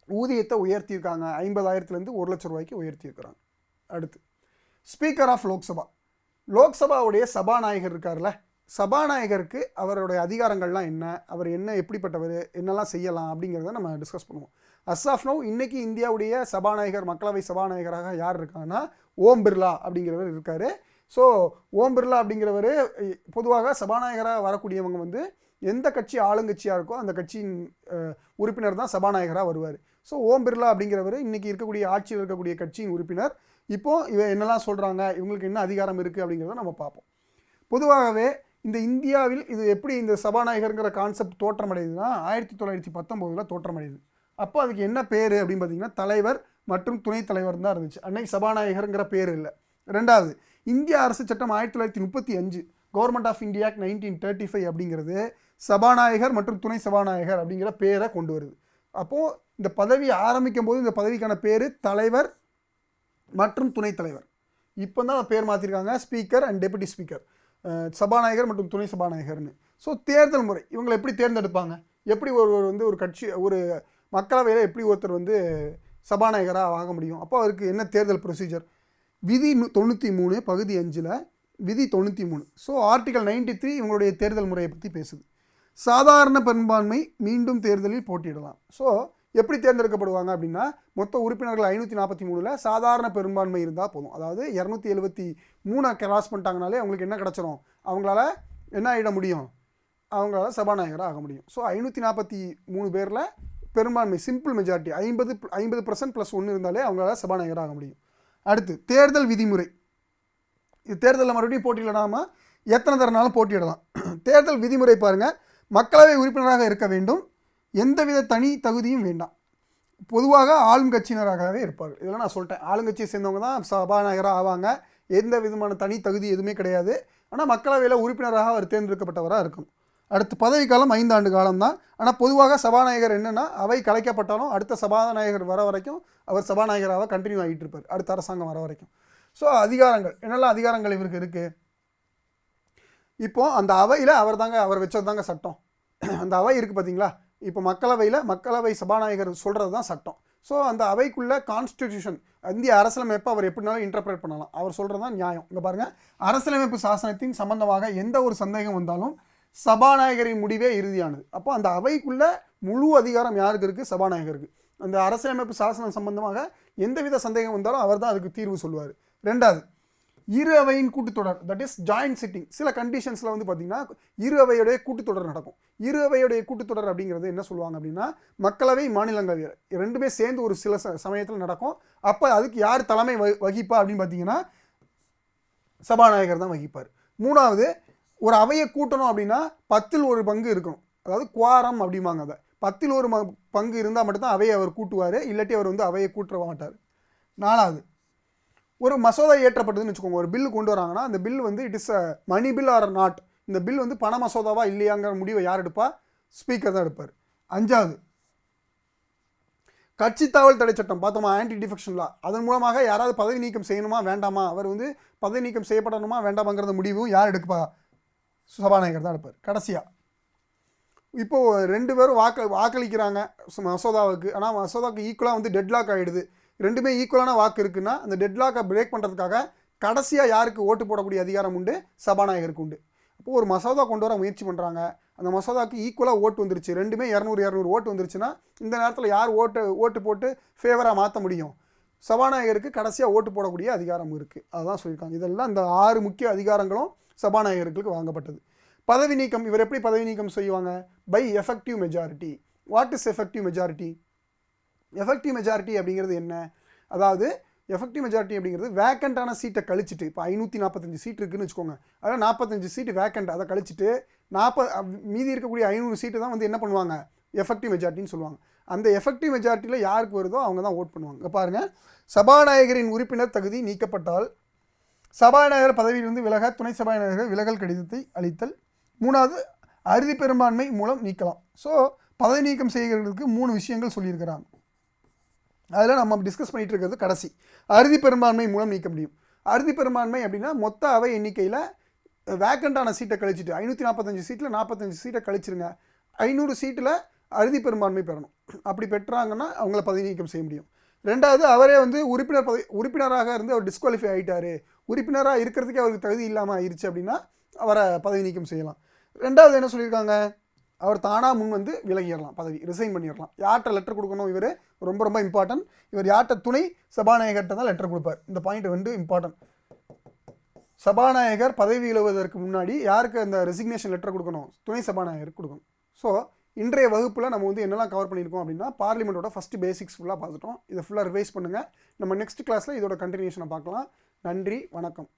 ஊதியத்தை உயர்த்தியிருக்காங்க. ஐம்பதாயிரத்துலேருந்து ஒரு லட்ச ரூபாய்க்கு உயர்த்தியிருக்கிறாங்க. அடுத்து ஸ்பீக்கர் ஆஃப் லோக்சபா லோக்சபாவுடைய சபாநாயகர் இருக்கார்ல சபாநாயகருக்கு அவருடைய அதிகாரங்கள்லாம் என்ன அவர் என்ன எப்படிப்பட்டவர் என்னெல்லாம் செய்யலாம் அப்படிங்கிறத நம்ம டிஸ்கஸ் பண்ணுவோம். அஸ் ஆஃப் நோ இன்னைக்கு இந்தியாவுடைய சபாநாயகர் மக்களவை சபாநாயகராக யார் இருக்காங்கன்னா ஓம் பிர்லா அப்படிங்கிறவர் இருக்கார். ஸோ ஓம் பிர்லா அப்படிங்கிறவர் பொதுவாக சபாநாயகராக வரக்கூடியவங்க வந்து எந்த கட்சி ஆளுங்கட்சியாக இருக்கோ அந்த கட்சியின் உறுப்பினர் தான் சபாநாயகராக வருவார். ஸோ ஓம் பிர்லா அப்படிங்கிறவர் இன்றைக்கி இருக்கக்கூடிய ஆட்சியில் இருக்கக்கூடிய கட்சியின் உறுப்பினர். இப்போது இவ என்னெல்லாம் சொல்கிறாங்க இவங்களுக்கு என்ன அதிகாரம் இருக்குது அப்படிங்கிறத நம்ம பார்ப்போம். பொதுவாகவே இந்த இந்தியாவில் இது எப்படி இந்த சபாநாயகருங்கிற கான்செப்ட் தோற்றமடையுதுன்னா ஆயிரத்தி தொள்ளாயிரத்தி பத்தொம்போதில் தோற்றமடையுது. அப்போ அதுக்கு என்ன பேர் அப்படின்னு பார்த்தீங்கன்னா தலைவர் மற்றும் துணைத் தலைவர் தான் இருந்துச்சு. அன்னைக்கு சபாநாயகருங்கிற பேர் இல்லை. ரெண்டாவது இந்திய அரசு சட்டம் ஆயிரத்தி தொள்ளாயிரத்தி முப்பத்தி அஞ்சு government of India nineteen thirty five அப்படிங்கிறது சபாநாயகர் மற்றும் துணை சபாநாயகர் அப்படிங்கிற பேரை கொண்டு வருது. அப்போது இந்த பதவி ஆரம்பிக்கும் போது இந்த பதவிக்கான பேர் தலைவர் மற்றும் துணைத் தலைவர். இப்போ தான் பேர் மாற்றிருக்காங்க ஸ்பீக்கர் அண்ட் டெபுட்டி ஸ்பீக்கர். சபாநாயகர் மற்றும் துணை சபாநாயகர்னு. ஸோ தேர்தல் முறை இவங்களை எப்படி தேர்ந்தெடுப்பாங்க? எப்படி ஒருவர் வந்து ஒரு கட்சி ஒரு மக்களவையில் எப்படி ஒருத்தர் வந்து சபாநாயகராக ஆக முடியும்? அப்போ அவருக்கு என்ன தேர்தல் ப்ரொசீஜர் விதி தொண்ணூற்றி மூணு பகுதி அஞ்சில் விதி தொண்ணூற்றி மூணு. ஸோ ஆர்டிகல் 93 த்ரீ இவங்களுடைய தேர்தல் முறையை பற்றி பேசுது. சாதாரண பெரும்பான்மை மீண்டும் தேர்தலில் போட்டியிடலாம். ஸோ எப்படி தேர்ந்தெடுக்கப்படுவாங்க அப்படின்னா மொத்த உறுப்பினர்கள் ஐநூற்றி நாற்பத்தி மூணில் சாதாரண பெரும்பான்மை இருந்தால் போதும். அதாவது இரநூத்தி எழுபத்தி மூணை கிராஸ் பண்ணிட்டாங்கனாலே அவங்களுக்கு என்ன கிடச்சிரும்? அவங்களால என்ன ஆகிட முடியும்? அவங்களால சபாநாயகராக ஆக முடியும். ஸோ ஐநூற்றி நாற்பத்தி மூணு பேரில் பெரும்பான்மை சிம்பிள் மெஜாரிட்டி ஐம்பது ஐம்பது பர்சன்ட் ப்ளஸ் ஒன்று இருந்தாலே அவங்களால சபாநாயகராக ஆக முடியும். அடுத்து தேர்தல் விதிமுறை. இது தேர்தலில் மறுபடியும் போட்டியிடாமல் எத்தனை தரனாலும் போட்டியிடலாம். தேர்தல் விதிமுறை பாருங்கள் மக்களவை உறுப்பினராக இருக்க வேண்டும். எந்தவித தனி தகுதியும் வேண்டாம். பொதுவாக ஆளும் கட்சியினராகவே இருப்பார்கள். இதெல்லாம் நான் சொல்லிட்டேன். ஆளுங்கட்சியை சேர்ந்தவங்க தான் சபாநாயகராக ஆவாங்க. எந்த விதமான தனி தகுதி எதுவுமே கிடையாது. ஆனால் மக்களவையில் உறுப்பினராக அவர் தேர்ந்தெடுக்கப்பட்டவராக இருக்கும். அடுத்து பதவிக்காலம் ஐந்தாண்டு காலம் தான். ஆனால் பொதுவாக சபாநாயகர் என்னென்னா அவை கலைக்கப்பட்டாலும் அடுத்த சபாநாயகர் வர வரைக்கும் அவர் சபாநாயகராக கண்டினியூ ஆகிட்டு இருப்பார். அடுத்த அரசாங்கம் வர வரைக்கும். ஸோ அதிகாரங்கள். என்னெல்லாம் அதிகாரங்கள் இவருக்கு இருக்குது இப்போ அந்த அவையில் அவர் தாங்க அவர் வச்சது தாங்க சட்டம். அந்த அவை இருக்குது பார்த்தீங்களா இப்போ மக்களவையில் மக்களவை சபாநாயகர் சொல்கிறது தான் சட்டம். ஸோ அந்த அவைக்குள்ளே கான்ஸ்டிடியூஷன் இந்திய அரசியலமைப்பை அவர் எப்படினாலும் இன்டர்பிரேட் பண்ணலாம். அவர் சொல்கிறது தான் நியாயம். இங்கே பாருங்கள் அரசியலமைப்பு சாசனத்தின் சம்பந்தமாக எந்த ஒரு சந்தேகம் வந்தாலும் சபாநாயகரின் முடிவே இறுதியானது. அப்போ அந்த அவைக்குள்ளே முழு அதிகாரம் யாருக்கு இருக்குது சபாநாயகருக்கு. அந்த அரசியலமைப்பு சாசனம் சம்பந்தமாக எந்தவித சந்தேகம் வந்தாலும் அவர் தான் அதுக்கு தீர்வு சொல்லுவார். ரெண்டாவது இரு அவையின் கூட்டுத்தொடர் தட் இஸ் ஜாயின்ட் சிட்டிங் சில கண்டிஷன்ஸில் வந்து பார்த்திங்கன்னா இரு அவையுடைய கூட்டுத்தொடர் நடக்கும். இரு அவையுடைய கூட்டுத்தொடர் அப்படிங்கிறது என்ன சொல்லுவாங்க அப்படின்னா மக்களவை மாநிலங்களவை ரெண்டுமே சேர்ந்து ஒரு சில ச சமயத்தில் நடக்கும். அப்போ அதுக்கு யார் தலைமை வ வகிப்பா அப்படின்னு பார்த்தீங்கன்னா சபாநாயகர் தான் வகிப்பார். மூணாவது ஒரு அவையை கூட்டணும் அப்படின்னா பத்தில் ஒரு பங்கு இருக்கும் அதாவது குவாரம் அப்படிம்பாங்க அதை. பத்தில் ஒரு ம- பங்கு இருந்தால் மட்டும்தான் அவையை அவர் கூட்டுவார். இல்லாட்டி அவர் வந்து அவையை கூட்ட மாட்டார். நாலாவது ஒரு மசோதா ஏற்றப்பட்டதுன்னு வச்சுக்கோங்க. ஒரு பில் கொண்டு வராங்கன்னா அந்த பில் வந்து it is a money bill or not இந்த பில் வந்து பண மசோதாவா இல்லையாங்கிற முடிவை யார் எடுப்பா? ஸ்பீக்கர் தான் எடுப்பார். அஞ்சாவது கட்சி தாவல் தடை சட்டம் பார்த்தோமா? ஆன்டி டிஃபெக்ஷன் லா அதன் மூலமாக யாராவது பதவி நீக்கம் செய்யணுமா? வேண்டாமா? அவர் வந்து பதவி நீக்கம் செய்யப்படணுமா? வேண்டாமாங்கிறத முடிவும் யார் எடுப்பா? சபாநாயகர் தான் எடுப்பார். கடைசியாக இப்போது ரெண்டு பேரும் வாக்கு வாக்களிக்கிறாங்க மசோதாவுக்கு. ஆனால் மசோதாவுக்கு ஈக்குவலாக வந்து டெட்லாக் ஆகிடுது ரெண்டுமே ஈக்குவலான வாக்கு இருக்குன்னா அந்த டெட்லாக்கை பிரேக் பண்ணுறதுக்காக கடைசியாக யாருக்கு ஓட்டு போடக்கூடிய அதிகாரம் உண்டு? சபாநாயகருக்கு உண்டு. அப்போது ஒரு மசோதா கொண்டு வர முயற்சி பண்ணுறாங்க அந்த மசோதாவுக்கு ஈக்குவலாக ஓட்டு வந்துருச்சு. ரெண்டுமே இரநூறு இரநூறு ஓட்டு வந்துருச்சுன்னா இந்த நேரத்தில் யார் ஓட்டு ஓட்டு போட்டு ஃபேவராக மாற்ற முடியும்? சபாநாயகருக்கு கடைசியாக ஓட்டு போடக்கூடிய அதிகாரம் இருக்குது அதுதான் சொல்லியிருக்காங்க. இதெல்லாம் இந்த ஆறு முக்கிய அதிகாரங்களும் சபாநாயகர்களுக்கு வாங்கப்பட்டது. பதவி நீக்கம் இவர் எப்படி பதவி நீக்கம் செய்வாங்க? By effective majority what is effective majority effective majority அப்படிங்கிறது என்ன? அதாவது எஃபெக்டிவ் மெஜாரிட்டி அப்படிங்கிறது வேக்கண்டான சீட்டை கழிச்சிட்டு இப்போ ஐநூற்றி நாற்பத்தஞ்சு சீட் இருக்குன்னு வச்சுக்கோங்க. அதாவது நாற்பத்தஞ்சு சீட்டு வேக்கண்ட் அதை கழிச்சிட்டு நாற்பது மீதி இருக்கக்கூடிய ஐநூறு சீட்டு தான் வந்து என்ன பண்ணுவாங்க? எஃபெக்டிவ் மெஜாரிட்டின்னு சொல்லுவாங்க. அந்த எஃபெக்டிவ் மெஜாரிட்டியில் யாருக்கு வருதோ அவங்க தான் ஓட் பண்ணுவாங்க. பாருங்கள் சபாநாயகரின் உறுப்பினர் தகுதி நீக்கப்பட்டால் சபாநாயகர் பதவியிலிருந்து விலக துணை சபாநாயகர் விலகல் கடிதத்தை அளித்தல். மூணாவது அறுதி பெரும்பான்மை மூலம் நீக்கலாம். ஸோ பதவி நீக்கம் செய்கிறதுக்கு மூணு விஷயங்கள் சொல்லியிருக்கிறாங்க. அதில் நம்ம டிஸ்கஸ் பண்ணிட்டு இருக்கிறது கடைசி. அறுதி பெரும்பான்மை மூலம் நீக்க முடியும். அறுதி பெரும்பான்மை அப்படின்னா மொத்த அவை எண்ணிக்கையில் வேக்கண்டான சீட்டை கழிச்சிட்டு ஐநூற்றி நாற்பத்தஞ்சு சீட்டில் நாற்பத்தஞ்சு சீட்டை கழிச்சிருங்க. ஐநூறு சீட்டில் அறுதி பெரும்பான்மை பெறணும். அப்படி பெற்றாங்கன்னா அவங்கள பதவி நீக்கம் செய்ய முடியும். ரெண்டாவது அவரே வந்து உறுப்பினர் பதவி உறுப்பினராக இருந்து அவர் டிஸ்குவாலிஃபை ஆகிட்டார் உறுப்பினராக இருக்கிறதுக்கே அவருக்கு தகுதி இல்லாமல் ஆயிடுச்சு அப்படின்னா அவரை பதவி நீக்கம் செய்யலாம். ரெண்டாவது என்ன சொல்லியிருக்காங்க? அவர் தானாக முன் வந்து விலகிடலாம் பதவி ரிசைன் பண்ணிடலாம். யார்கிட்ட லெட்டர் கொடுக்கணும்? இவர் ரொம்ப ரொம்ப இம்பார்ட்டன்ட் இவர் யார்கிட்ட துணை சபாநாயகர்கிட்ட தான் லெட்டர் கொடுப்பார். இந்த பாயிண்ட் வந்து இம்பார்ட்டன்ட் சபாநாயகர் பதவி விலகுவதற்கு முன்னாடி யாருக்கு அந்த ரெசிக்னேஷன் லெட்டர் கொடுக்கணும்? துணை சபாநாயகருக்கு கொடுக்கணும். ஸோ இன்றைய வகுப்பில் நம்ம வந்து என்னெல்லாம் கவர் பண்ணியிருக்கோம் அப்படின்னா பார்லிமெண்ட்டோட ஃபஸ்ட் பேசிக்ஸ் ஃபுல்லாக பார்த்துட்டோம். இதை ஃபுல்லாக ரிவைஸ் பண்ணுங்கள் நம்ம நெக்ஸ்ட் கிளாஸில் இதோட கண்டினியூஷனை பார்க்கலாம். நன்றி வணக்கம்.